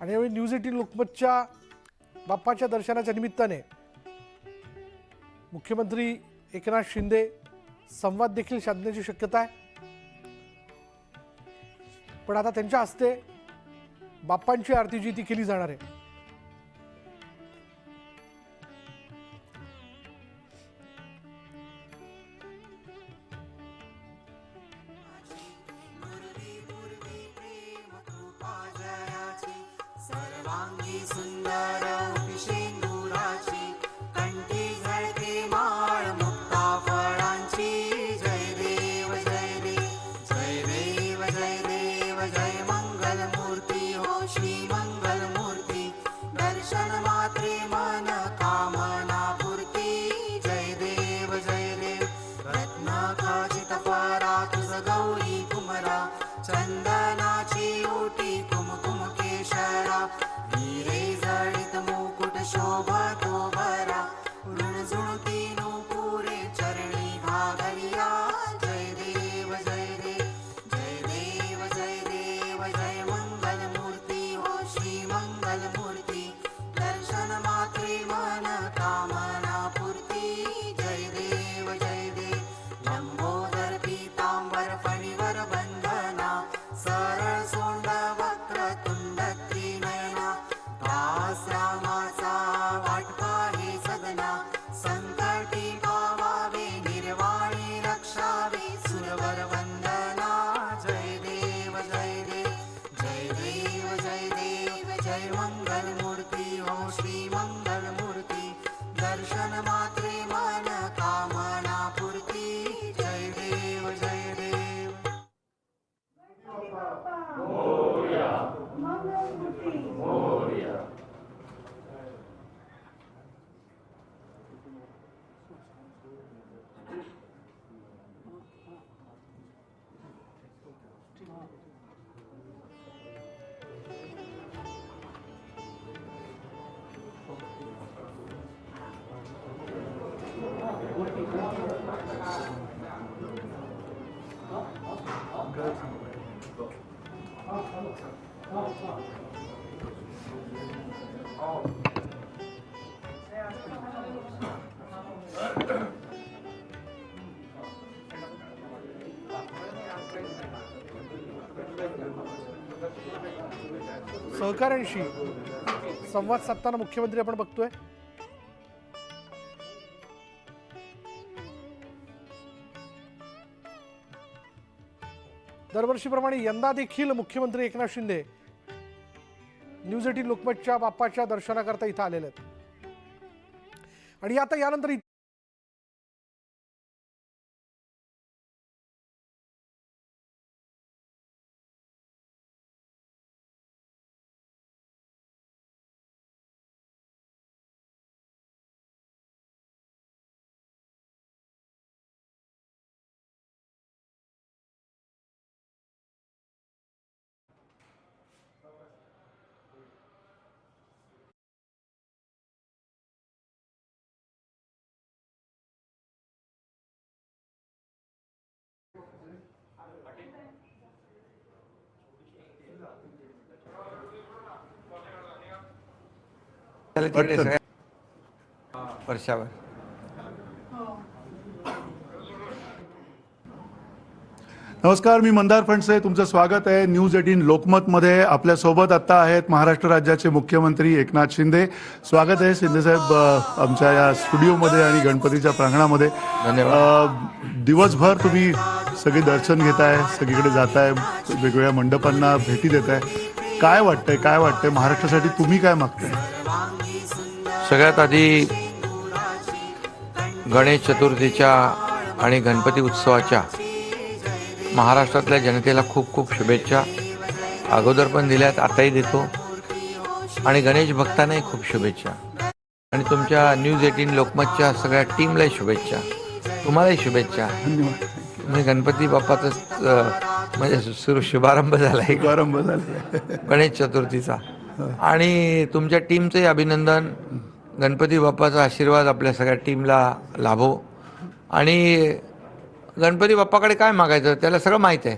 आणि यावेळी news eighteen लोकमतच्या बाप्पाच्या दर्शनाच्या निमित्ताने मुख्यमंत्री एकनाथ शिंदे संवाद देखील साधण्याची शक्यता आहे. पण आता त्यांच्या हस्ते बाप्पांची आरती जी ती केली जाणार आहे. मन मात्री मन कामना. सहकाऱ्यांशी संवाद साधताना मुख्यमंत्री आपण बघतोय. दरवर्षीप्रमाणे यंदा देखील मुख्यमंत्री एकनाथ शिंदे न्यूज एटीन लोकमतच्या बाप्पाच्या दर्शनाकरता इथं आलेले आहेत. आणि आता यानंतर त्याला तिकडे सगळ्या वर्षावर. नमस्कार मी मंदार फणसे. तुमचं स्वागत आहे न्यूज एटीन लोकमतमध्ये. आपल्यासोबत आत्ता आहेत महाराष्ट्र राज्याचे मुख्यमंत्री एकनाथ शिंदे. स्वागत आहे शिंदे साहेब अ, आमच्या या स्टुडिओमध्ये आणि गणपतीच्या प्रांगणामध्ये. दिवसभर तुम्ही सगळे दर्शन घेताय सगळीकडे जाताय वेगवेगळ्या मंडपांना भेटी देताय. काय वाटतंय काय वाटतंय? महाराष्ट्रासाठी तुम्ही काय मागताय? सगळ्यात आधी गणेश चतुर्थीच्या आणि गणपती उत्सवाच्या महाराष्ट्रातल्या जनतेला खूप खूप शुभेच्छा. अगोदर पण दिल्यात आताही देतो. आणि गणेश भक्तांनाही खूप शुभेच्छा. आणि तुमच्या न्यूज एटीन लोकमतच्या सगळ्या टीमलाही शुभेच्छा. तुम्हालाही शुभेच्छा. म्हणजे गणपती बाप्पाचं म्हणजे सुरू शुभारंभ झाला आहे प्रारंभ झाला गणेश चतुर्थीचा. आणि तुमच्या टीमचंही अभिनंदन. गणपती बाप्पाचा आशीर्वाद आपल्या सगळ्या टीमला लाभो. आणि गणपती बाप्पाकडे काय मागायचं त्याला सगळं माहीत आहे.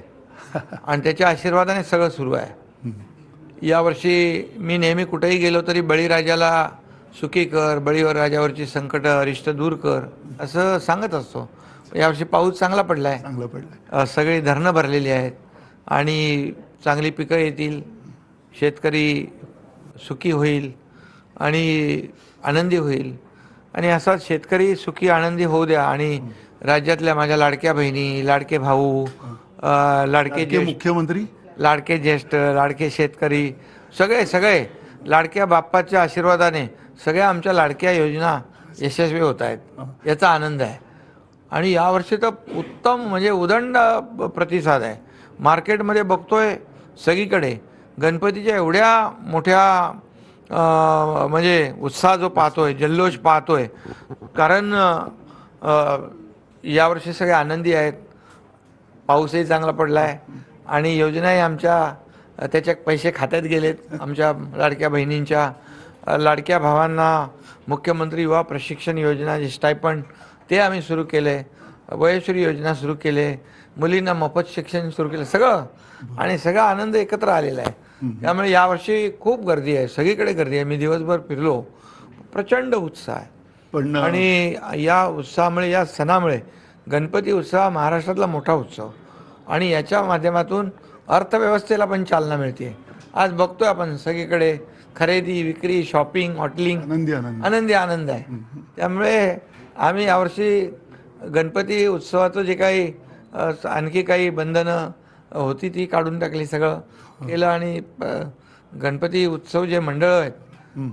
आणि त्याच्या आशीर्वादाने सगळं सुरू आहे. यावर्षी मी नेहमी कुठेही गेलो तरी बळीराजाला सुखी कर बळीवर राजावरची संकट अरिष्ट दूर कर असं सांगत असतो. यावर्षी पाऊस चांगला पडला आहे चांगलं पडलं सगळी धरणं भरलेली आहेत. आणि चांगली पिकं येतील शेतकरी सुखी होईल. आणि आनंदी होईल. आणि असाच शेतकरी सुखी आनंदी होऊ द्या. आणि राज्यातल्या माझ्या लाडक्या बहिणी लाडके भाऊ लाडके ज्येष्ठ मुख्यमंत्री? लाडके ज्येष्ठ लाडके शेतकरी सगळे सगळे लाडक्या बाप्पाच्या आशीर्वादाने सगळ्या आमच्या लाडक्या योजना यशस्वी होत आहेत. याचा आनंद आहे. आणि यावर्षी तर उत्तम म्हणजे उदंड प्रतिसाद आहे. मार्केटमध्ये बघतोय सगळीकडे. गणपतीच्या एवढ्या मोठ्या म्हणजे उत्साह जो पाहतोय जल्लोष पाहतोय. कारण यावर्षी सगळे आनंदी आहेत. पाऊसही चांगला पडला आहे आणि योजनाही आमच्या त्याच्या पैसे खात्यात गेलेत. आमच्या लाडक्या बहिणींच्या लाडक्या भावांना मुख्यमंत्री युवा प्रशिक्षण योजना जे स्टायपंड ते आम्ही सुरू केले. वयश्री योजना सुरू केले. मुलींना मोफत शिक्षण सुरू केलं. सगळं. आणि सगळा आनंद एकत्र आलेला आहे. त्यामुळे यावर्षी खूप गर्दी आहे. सगळीकडे गर्दी आहे. मी दिवसभर फिरलो. प्रचंड उत्साह आहे. पण आणि या उत्साहामुळे या सणामुळे गणपती उत्सव हा महाराष्ट्रातला मोठा उत्सव. आणि याच्या माध्यमातून अर्थव्यवस्थेला पण चालना मिळते. आज बघतोय आपण सगळीकडे. खरेदी विक्री शॉपिंग हॉटेलिंग. आनंदी आनंद. आनंदी आनंद आहे. त्यामुळे आम्ही यावर्षी गणपती उत्सवाचं जे काही आणखी काही बंधनं होती ती काढून टाकली सगळं. केलं आणि गणपती उत्सव जे मंडळ आहेत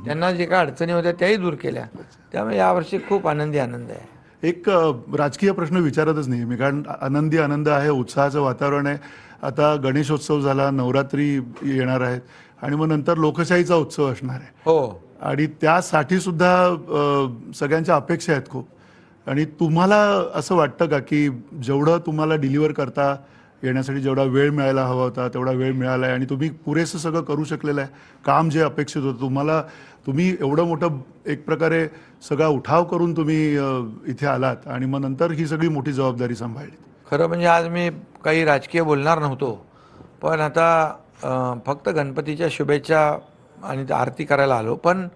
त्यांना जे काही अडचणी होत्या त्याही दूर केल्या. त्यामुळे यावर्षी खूप आनंदी आनंद आहे. एक राजकीय प्रश्न विचारतच नाही मी कारण आनंदी आनंद आहे उत्साहाचं वातावरण आहे. आता गणेशोत्सव झाला नवरात्री येणार आहेत आणि मग नंतर लोकशाहीचा उत्सव असणार आहे. हो. आणि त्यासाठी सुद्धा सगळ्यांच्या अपेक्षा आहेत खूप. आणि तुम्हाला असं वाटतं का की जेवढं तुम्हाला डिलिव्हर करता येण्यासाठी जेवढा वेळ मिळायला हवा होता तेवढा वेळ मिळाला आहे आणि तुम्ही पुरेसं सगळं करू शकलेलं आहे. काम जे अपेक्षित होतं तुम्हाला तुम्ही एवढं मोठं एक प्रकारे सगळा उठाव करून तुम्ही इथे आलात आणि मग नंतर ही सगळी मोठी जबाबदारी सांभाळली. खरं म्हणजे आज मी काही राजकीय बोलणार नव्हतो पण आता फक्त गणपतीच्या शुभेच्छा आणि आरती करायला आलो. पण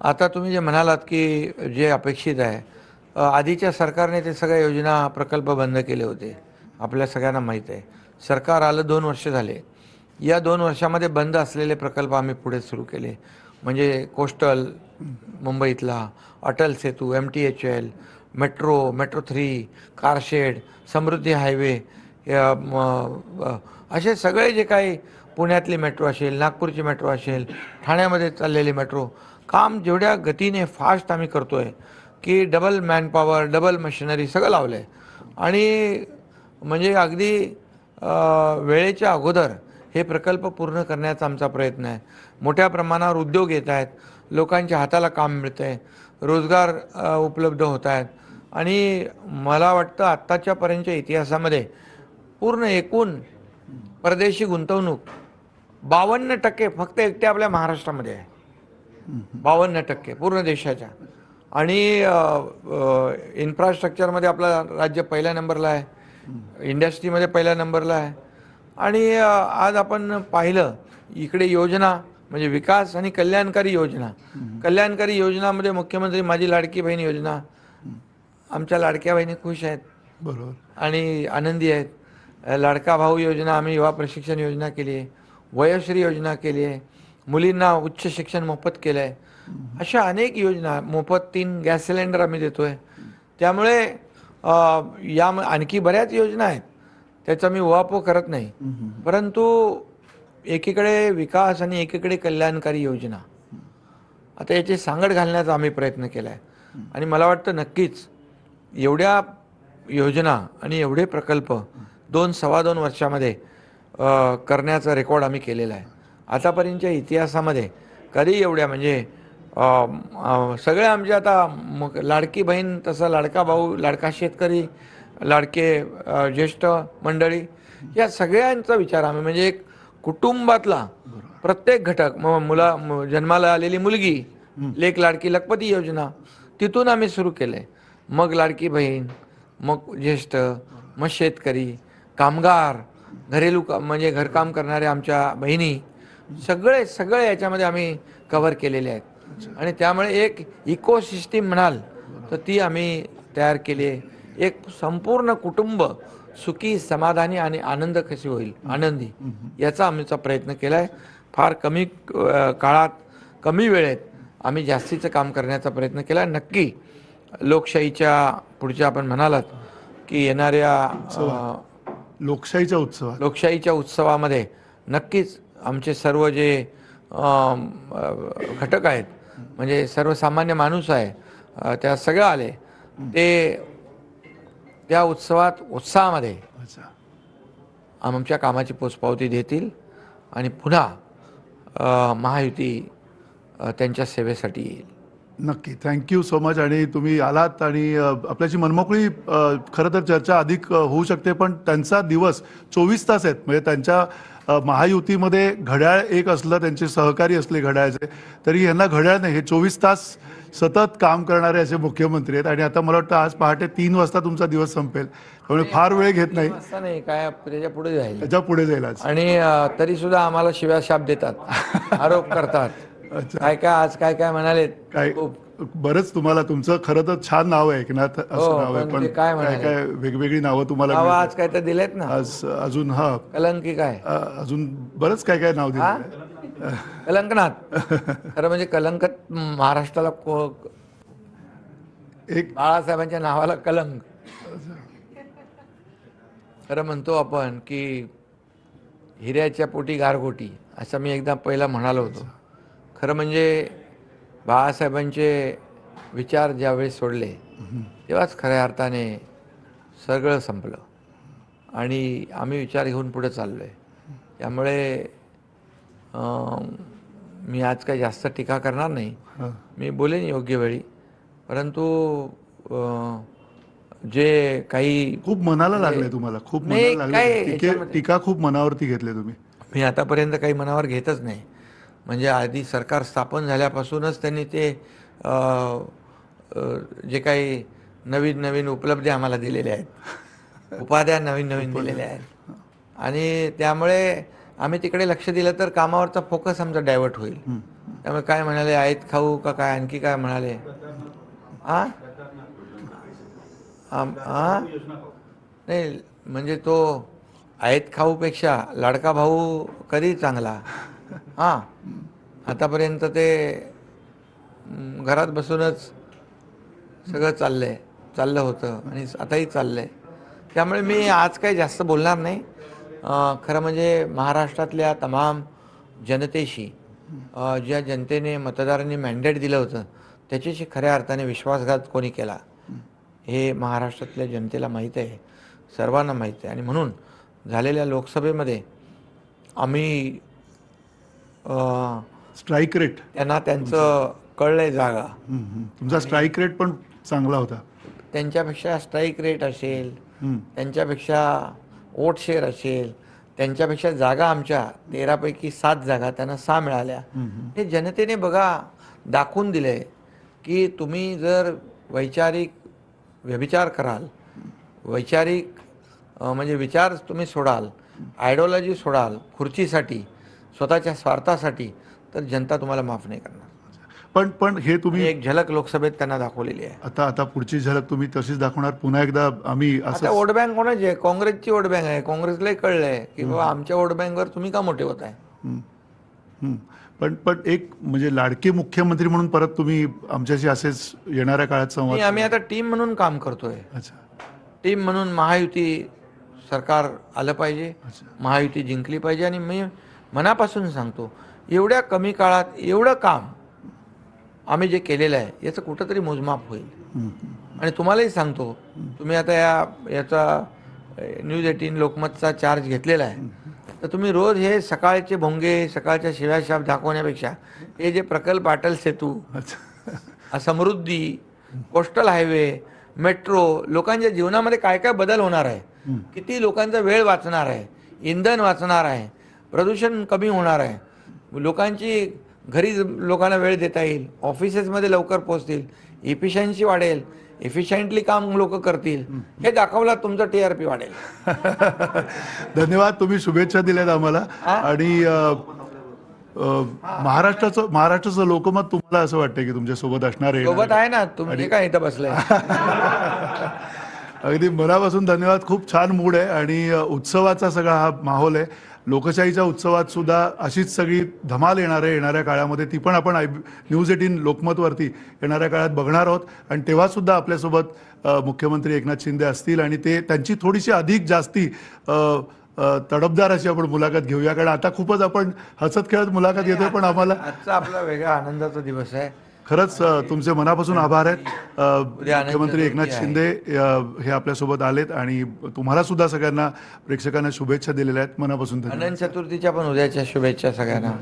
आता तुम्ही जे म्हणालात की जे अपेक्षित आहे आधीच्या सरकारने ते सगळ्या योजना प्रकल्प बंद केले होते. आपल्या सगळ्यांना माहीत आहे. सरकार आलं दोन वर्ष झाले. या दोन वर्षामध्ये बंद असलेले प्रकल्प आम्ही पुढे सुरू केले. म्हणजे कोस्टल मुंबईतला Atal Setu M T H L metro metro three car shed Samruddhi highway या, असे सगळे जे काही पुण्यातली मेट्रो असेल नागपूरची मेट्रो असेल ठाण्यामध्ये चाललेली मेट्रो काम जेवढ्या गतीने फास्ट आम्ही करतो आहे की डबल मॅनपॉवर डबल मशिनरी सगळं लावलं आहे आणि म्हणजे अगदी वेळेच्या अगोदर हे प्रकल्प पूर्ण करण्याचा आमचा प्रयत्न आहे. मोठ्या प्रमाणावर उद्योग येत आहेत. लोकांच्या हाताला काम मिळतं आहे रोजगार उपलब्ध होत आहेत. आणि मला वाटतं आत्ताच्यापर्यंतच्या इतिहासामध्ये पूर्ण एकूण परदेशी गुंतवणूक बावन्न टक्के फक्त एकटे आपल्या महाराष्ट्रामध्ये आहे. बावन्न टक्के पूर्ण देशाच्या. आणि इन्फ्रास्ट्रक्चरमध्ये आपला राज्य पहिल्या नंबरला आहे. इंडस्ट्रीमध्ये पहिल्या नंबरला आहे. आणि आज आपण पाहिलं इकडे योजना म्हणजे विकास आणि कल्याणकारी योजना. कल्याणकारी योजनामध्ये मुख्यमंत्री माझी लाडकी बहीण योजना. आमच्या लाडक्या बहिणी खुश आहेत. बरोबर. आणि आनंदी आहेत. लाडका भाऊ योजना आम्ही युवा प्रशिक्षण योजना केली आहे. वयश्री योजना केली आहे. मुलींना उच्च शिक्षण मोफत केलं आहे अशा अनेक योजना मोफत तीन गॅस सिलेंडर आम्ही देतो आहे त्यामुळे या आणखी बऱ्याच योजना आहेत. त्याचा मी उहापोह करत नाही. परंतु एकीकडे विकास आणि एकीकडे कल्याणकारी योजना. आता याची सांगड घालण्याचा आम्ही प्रयत्न केला आहे आणि मला वाटतं नक्कीच एवढ्या योजना आणि एवढे प्रकल्प दोन सव्वा दोन वर्षामध्ये करण्याचा रेकॉर्ड आम्ही केलेला आहे. आतापर्यंतच्या इतिहासामध्ये कधी एवढ्या म्हणजे सगळे आमचे आता मग लाडकी बहीण तसा लाडका भाऊ लाडका शेतकरी लाडके ज्येष्ठ मंडळी या सगळ्यांचा विचार आम्ही. म्हणजे एक कुटुंबातला प्रत्येक घटक म मुला जन्माला आलेली मुलगी लेक लाडकी लखपती योजना तिथून आम्ही सुरू केले. मग लाडकी बहीण मग ज्येष्ठ मग शेतकरी कामगार घरेलू का म्हणजे घरकाम करणाऱ्या आमच्या बहिणी सगळे सगळे याच्यामध्ये आम्ही कव्हर केलेले आहेत. आणि त्यामुळे एक इकोसिस्टीम म्हणाल तर ती आम्ही तयार केली आहे. एक संपूर्ण कुटुंब सुखी समाधानी आणि आनंद कशी होईल? आनंदी. याचा आमचा प्रयत्न केला आहे फार कमी काळात कमी वेळेत आम्ही जास्तीचं काम करण्याचा प्रयत्न केला नक्की लोकशाहीच्या पुढच्या आपण म्हणालात की येणाऱ्या लोकशाहीच्या उत्सवात. लोकशाहीच्या उत्सवामध्ये नक्कीच आमचे सर्व जे घटक आहेत म्हणजे सर्वसामान्य माणूस आहे. त्या सगळं आले ते त्या उत्सवात उत्साहामध्ये आमच्या कामाची पोचपावती देतील आणि पुन्हा महायुती त्यांच्या सेवेसाठी येईल. नक्की. थँक्यू सो मच आणि तुम्ही आलात आणि आपल्याची मनमोकळी खरं तर चर्चा अधिक होऊ शकते पण त्यांचा दिवस चोवीस तास आहेत. म्हणजे त्यांच्या महायुतीमध्ये घड्याळ एक असलं त्यांचे सहकारी असले घड्याळचे तरी यांना घड्याळ नाही. हे चोवीस तास सतत काम करणारे असे मुख्यमंत्री आहेत. आणि आता मला वाटतं आज पहाटे तीन वाजता तुमचा दिवस संपेल. त्यामुळे फार वेळ घेत नाही. नाही काय त्याच्या पुढे जाईल. त्याच्या पुढे जाईल आणि तरी सुद्धा आम्हाला शिव्या शाप देतात. आरोप करतात. काय काय आज काय काय म्हणाले काय? बरंच तुम्हाला तुमचं खरं तर छान नाव आहे एकनाथ हो, असं नाव आहे पण पण ते काय काय म्हणाले? काय वेगवेगळी नावं तुम्हाला नावं मिळतात. आज काय तर दिलेत ना? आज अजून हा. कलंकी काय? अ, अजून बरंच काय काय नाव हा? दिलं कलंकनाथ. खरं म्हणजे कलंकत महाराष्ट्राला को- एक बाळासाहेबांच्या नावाला कलंक. खरं म्हणतो आपण की हिऱ्याच्या पोटी गारगोटी असं मी एकदा पहिला म्हणालो होतो. खरं म्हणजे बाळासाहेबांचे विचार ज्यावेळेस सोडले तेव्हाच खऱ्या अर्थाने सगळं संपलं. आणि आम्ही विचार घेऊन पुढे चाललो आहे त्यामुळे मी आज काही जास्त टीका करणार नाही. मी बोलेन योग्य वेळी. परंतु जे काही खूप मनाला लागले तुम्हाला खूप टीका खूप मनावरती घेतले तुम्ही. मी आतापर्यंत काही मनावर घेतच नाही. म्हणजे आधी सरकार स्थापन झाल्यापासूनच त्यांनी ते जे काही नवीन नवीन उपलब्धी आम्हाला दिलेल्या आहेत. उपाध्या नवीन नवीन दिलेल्या आहेत. आणि त्यामुळे आम्ही तिकडे लक्ष दिलं तर कामावरचा फोकस आमचा डायव्हर्ट होईल. त्यामुळे काय म्हणाले आहेत खाऊ का काय आणखी काय म्हणाले? आ? नाही म्हणजे तो आहेत खाऊपेक्षा लाडका भाऊ कधी चांगला? हां. आतापर्यंत ते घरात बसूनच सगळं चाललंय. चाललं होतं आणि आताही चाललंय. त्यामुळे मी आज काही जास्त बोलणार नाही. खरं म्हणजे महाराष्ट्रातल्या तमाम जनतेशी ज्या जनतेने मतदारांनी मॅन्डेट दिलं होतं त्याच्याशी खऱ्या अर्थाने विश्वासघात कोणी केला? हे महाराष्ट्रातल्या जनतेला माहीत आहे. सर्वांना माहीत आहे. आणि म्हणून झालेल्या लोकसभेमध्ये आम्ही स्ट्राईक रेट. त्यांना त्यांचं कळलंय जागा. तुमचा स्ट्राईक रेट पण चांगला होता. त्यांच्यापेक्षा स्ट्राईक रेट असेल. त्यांच्यापेक्षा वोट शेअर असेल त्यांच्यापेक्षा जागा आमच्या तेरापैकी सात जागा त्यांना सहा मिळाल्या. हे जनतेने बघा दाखवून दिले की तुम्ही जर वैचारिक व्यभिचार कराल वैचारिक म्हणजे विचार तुम्ही सोडाल आयडिओलॉजी सोडाल खुर्चीसाठी स्वतःच्या स्वार्थासाठी तर जनता तुम्हाला माफ नाही करणार. पण पण हे तुम्ही एक झलक लोकसभेत त्यांना दाखवलेली आहे. आता आता पुढची झलक तुम्ही तशीच दाखवणार. पुन्हा एकदा आम्ही आता वोट बँक कोणाची आहे? काँग्रेसची वोट बँक आहे. काँग्रेसलाही कळलंय की बाबा आमच्या वोट बँकवर तुम्ही का मोठे होत आहे. पण पण एक म्हणजे लाडके मुख्यमंत्री म्हणून परत तुम्ही आमच्याशी असेच येणाऱ्या काळात संवाद आम्ही आता टीम म्हणून काम करतोय. अच्छा. टीम म्हणून महायुती सरकार आलं पाहिजे. महायुती जिंकली पाहिजे. आणि मी मनापासून सांगतो एवढ्या कमी काळात एवढं काम आम्ही जे केलेलं आहे याचं कुठंतरी मोजमाप होईल. आणि तुम्हालाही सांगतो तुम्ही आता या याचा न्यूज एटीन लोकमतचा चार्ज घेतलेला आहे. तर तुम्ही रोज हे सकाळचे भोंगे सकाळच्या शिव्याशाप दाखवण्यापेक्षा हे जे प्रकल्प Atal Setu Samruddhi coastal highway metro लोकांच्या जीवनामध्ये काय काय बदल होणार आहे? किती लोकांचा वेळ वाचणार आहे? इंधन वाचणार आहे? प्रदूषण कमी होणार आहे. लोकांची घरी लोकांना वेळ देता येईल. ऑफिसेसमध्ये लवकर पोहोचतील. इफिशियन्सी वाढेल. इफिशियंटली काम लोक करतील. हे दाखवलं तुमचं टी आर पी वाढेल. धन्यवाद. तुम्ही शुभेच्छा दिल्यात आम्हाला? आणि महाराष्ट्राचं महाराष्ट्राचं लोकमत तुम्हाला असं वाटतंय की तुमच्यासोबत असणार आहे. सोबत आहे ना. तुम्ही काय इथं बसलाय? अगदी मनापासून धन्यवाद. खूप छान मूड आहे आणि उत्सवाचा सगळा हा माहोल आहे. लोकशाहीच्या उत्सवात सुद्धा अशीच सगळी धमाल येणार आहे येणाऱ्या काळामध्ये. ती पण आपण आय न्यूज एटीन लोकमतवरती येणाऱ्या काळात बघणार आहोत. आणि तेव्हासुद्धा आपल्यासोबत मुख्यमंत्री एकनाथ शिंदे असतील आणि ते त्यांची थोडीशी अधिक जास्ती तडबदार अशी आपण मुलाखत घेऊया. कारण आता खूपच आपण हसत खेळत मुलाखत घेतोय पण आम्हाला आजचा आपला वेगळा आनंदाचा दिवस आहे. खरंच तुमचे मनापासून आभार आहेत मुख्यमंत्री एकनाथ. शिंदे हे आपल्यासोबत आलेत आणि तुम्हाला सुद्धा सगळ्यांना प्रेक्षकांना शुभेच्छा दिलेल्या आहेत मनापासून अनंत चतुर्थीच्या पण उद्याच्या शुभेच्छा सगळ्यांना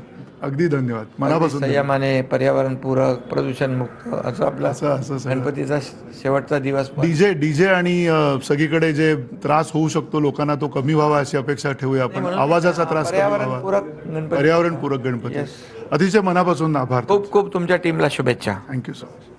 अगदी धन्यवाद मनापासून. संयमाने पर्यावरण पूरक प्रदूषण मुक्त असं आपला असं. गणपतीचा शेवटचा दिवस. डीजे डीजे आणि सगळीकडे जे त्रास होऊ शकतो लोकांना तो कमी व्हावा अशी अपेक्षा ठेवूया आपण आवाजाचा त्रास पर्यावरण पूरक गणपती पर्यावरण पूरक गणपती. अतिशय मनापासून आभार खूप खूप तुमच्या टीमला शुभेच्छा. Thank you so much